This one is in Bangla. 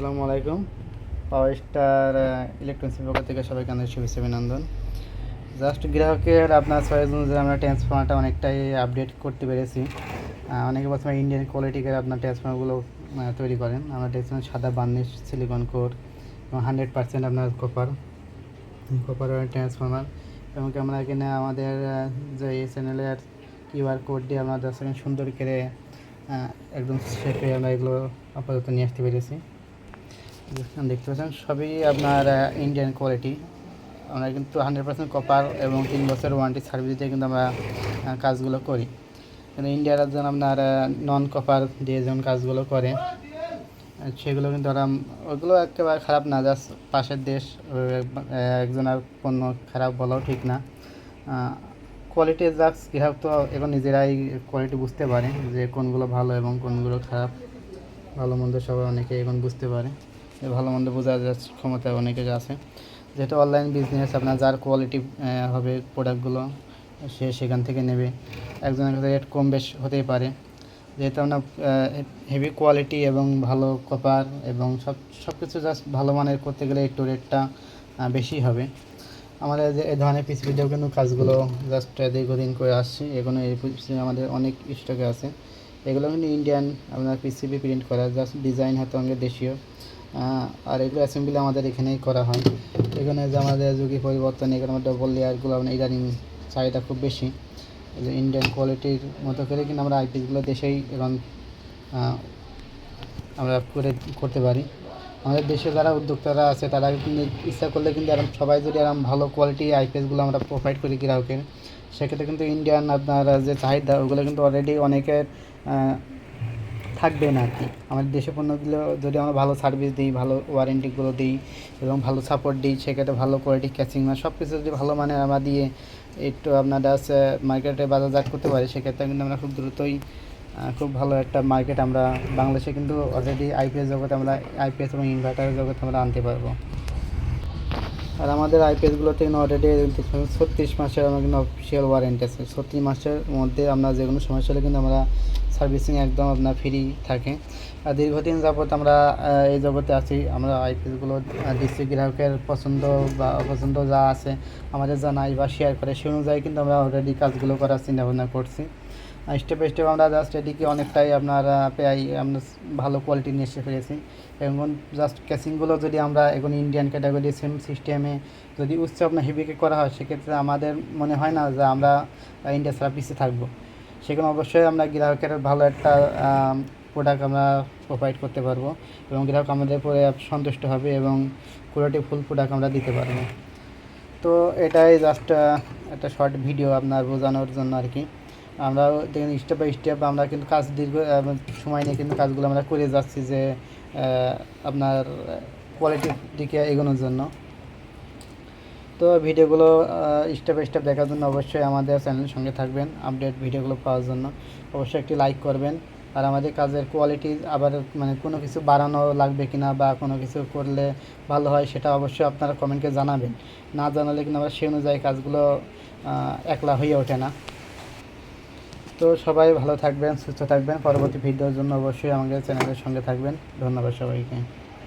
আসসালামু আলাইকুম। পাওয়ার স্টার ইলেকট্রনিক্সের পক্ষ থেকে সবাইকে আমাদের শুভেচ্ছা অভিনন্দন। জাস্ট গ্রাহকের আপনার চয়েস অনুযায়ী আমরা ট্রান্সফর্মারটা অনেকটাই আপডেট করতে পেরেছি। অনেকে প্রথমে ইন্ডিয়ান কোয়ালিটিকে আপনার ট্রান্সফর্মারগুলো তৈরি করেন। আমরা দেখছিলাম সাদা বার্নিশ সিলিকন কোর এবং হান্ড্রেড পার্সেন্ট আপনার কপার কপার ট্রান্সফর্মার এবং আমরা এখানে আমাদের যে এই চ্যানেলের কিউআর কোড দিয়ে আমরা জাস্ট এখানে সুন্দর করে একদম শেপে আমরা এগুলো আপাতত নিয়ে আসতে পেরেছি। দেখতে পাচ্ছেন, সবই আপনার ইন্ডিয়ান কোয়ালিটি আমরা কিন্তু হান্ড্রেড পার্সেন্ট কপার এবং তিন বছর ওয়ারেন্টি সার্ভিস দিয়ে কিন্তু আমরা কাজগুলো করি। কিন্তু ইন্ডিয়ার একজন আপনার নন কপার দিয়ে যেমন কাজগুলো করে, সেগুলো কিন্তু ওরা, ওগুলো একেবারে খারাপ না জাস্ট পাশের দেশ একজনের পণ্য খারাপ বলাও ঠিক না। কোয়ালিটি জাস্ট গ্রাহক তো এখন নিজেরাই কোয়ালিটি বুঝতে পারে যে কোনগুলো ভালো এবং কোনগুলো খারাপ। ভালো মন্দ সবাই অনেকে এখন বুঝতে পারে। ভালো মন্দ যাচ্ছে ক্ষমতা অনেকের আছে। যেহেতু অনলাইন বিজনেস আপনার যার কোয়ালিটি হবে প্রোডাক্টগুলো সে সেখান থেকে নেবে। একজনের কাছে রেট কম বেশ হতেই পারে। যেহেতু আপনার হেভি কোয়ালিটি এবং ভালো কপার এবং সব সব কিছু জাস্ট ভালো মানের করতে গেলে একটু রেটটা বেশি হবে। আমাদের এই ধরনের পিসিপিতেও কিন্তু কাজগুলো জাস্ট দীর্ঘদিন করে আসছে। এগুলো এই আমাদের অনেক স্টকে আছে। এগুলো কিন্তু ইন্ডিয়ান আপনার পিসিবি প্রিন্ট করা জাস্ট ডিজাইন হয়তো আমাদের দেশীয়। আর এগুলো অ্যাসেম্বলি আমাদের এখানেই করা হয়। এখানে যে আমাদের যুগী পরিবর্তন, এখানে ডবল লেয়ারগুলো আপনার ইদানিং চাহিদা খুব বেশি। এই যে ইন্ডিয়ান কোয়ালিটির মতো করে কিন্তু আমরা আইপিসগুলো দেশেই এখন আমরা করে, করতে পারি। আমাদের দেশে যারা উদ্যোক্তারা আছে, তারা কিন্তু ইচ্ছা করলে কিন্তু এরকম সবাই যদি এরকম ভালো কোয়ালিটি আইপিএসগুলো আমরা প্রোভাইড করি গ্রাহকের, সেক্ষেত্রে কিন্তু ইন্ডিয়ান আপনার যে চাহিদা, ওগুলো কিন্তু অলরেডি অনেকের আহ, থাকবে না আর কি। আমাদের দেশে পণ্যগুলো যদি আমরা ভালো সার্ভিস দিই ভালো ওয়ারেন্টিগুলো দিই এবং ভালো সাপোর্ট দিই সেক্ষেত্রে ভালো কোয়ালিটি ক্যাচিং না সব কিছু যদি ভালো মানের আমরা দিয়ে একটু আপনার জাস্ট মার্কেটে বাজারজাত করতে পারি সেক্ষেত্রে কিন্তু আমরা খুব দ্রুতই খুব ভালো একটা মার্কেট আমরা বাংলাদেশে কিন্তু অলরেডি আইপিএস জগতে আমরা আইপিএস এবং ইনভার্টারের জগতে আমরা আনতে পারব। আর আমাদের আইপিএসগুলোতে কিন্তু অলরেডি ছত্রিশ মাসের আমার কিন্তু অফিসিয়াল ওয়ারেন্টি আছে। ছত্রিশ মাসের মধ্যে আমরা যে কোনো সমস্যা হলে কিন্তু আমরা সার্ভিসিং একদম আপনার ফ্রি থাকে। আর দীর্ঘদিন যাবত আমরা এই জগতে আছি। আমরা আইপিএসগুলো দিচ্ছি গ্রাহকের পছন্দ বা অপছন্দ যা আছে, আমাদের জানাই বা শেয়ার করে, সেই অনুযায়ী কিন্তু আমরা অলরেডি কাজগুলো করার চিন্তা ভাবনা করছি। স্টেপ স্টেপ আমরা জাস্ট এটিকে অনেকটাই আপনার প্রায় আমরা ভালো কোয়ালিটি নিয়ে এসে ফেলেছি। এবং জাস্ট ক্যাচিংগুলো যদি আমরা এখন ইন্ডিয়ান ক্যাটাগরি সেম সিস্টেমে যদি উচ্চ আপনার হেভিকে করা হয়, সেক্ষেত্রে আমাদের মনে হয় না যে আমরা ইন্ডিয়া ছাড়া পিছিয়ে থাকব। সেখানে অবশ্যই আমরা গ্রাহকের ভালো একটা প্রোডাক্ট আমরা প্রোভাইড করতে পারব এবং গ্রাহক আমাদের পরে সন্তুষ্ট হবে এবং কোয়ালিটি ফুল প্রোডাক্ট আমরা দিতে পারব। তো এটাই জাস্ট একটা শর্ট ভিডিও আপনার বোঝানোর জন্য আর কি। আমরা দেখুন স্টেপ বাই স্টেপ আমরা কিন্তু কাজ দীর্ঘ সময় নিয়ে কিন্তু কাজগুলো আমরা করে যাচ্ছি যে আপনার কোয়ালিটির দিকে এগোনোর জন্য। তো ভিডিওগুলো স্টেপ বাই স্টেপ দেখার জন্য অবশ্যই আমাদের চ্যানেলের সঙ্গে থাকবেন আপডেট ভিডিওগুলো পাওয়ার জন্য। অবশ্যই একটি লাইক করবেন। আর আমাদের কাজের কোয়ালিটি আবার মানে কোনো কিছু বাড়ানো লাগবে কিনা বা কোনো কিছু করলে ভালো হয় সেটা অবশ্যই আপনারা কমেন্টকে জানাবেন। না জানালে কিন্তু আমরা সেই অনুযায়ী কাজগুলো একলা হয়ে ওঠে না। তো সবাই ভালো থাকবেন, সুস্থ থাকবেন। পরবর্তী ভিডিওর জন্য অবশ্যই আমাদের চ্যানেলের সঙ্গে থাকবেন। ধন্যবাদ সবাইকে।